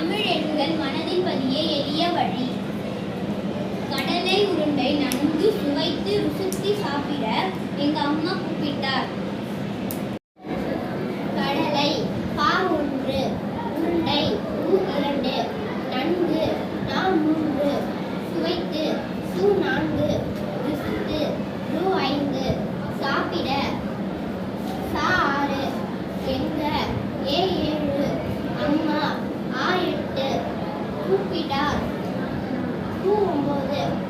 தமிழ் எண்கள் மனதில் பதிய எளிய வழி. கடலை உருண்டை நன்கு சுவைத்து ருசித்து சாப்பிட எங்க அம்மா கூப்பிட்டார். கடலை பா ஒன்று உருண்டை ஊ இரண்டு நன்கு நா மூன்று சுவைத்து சு நான்கு ருசித்து ரு ஐந்து சாப்பிட சா ஆறு எங்க ஏ ஏழு そうな。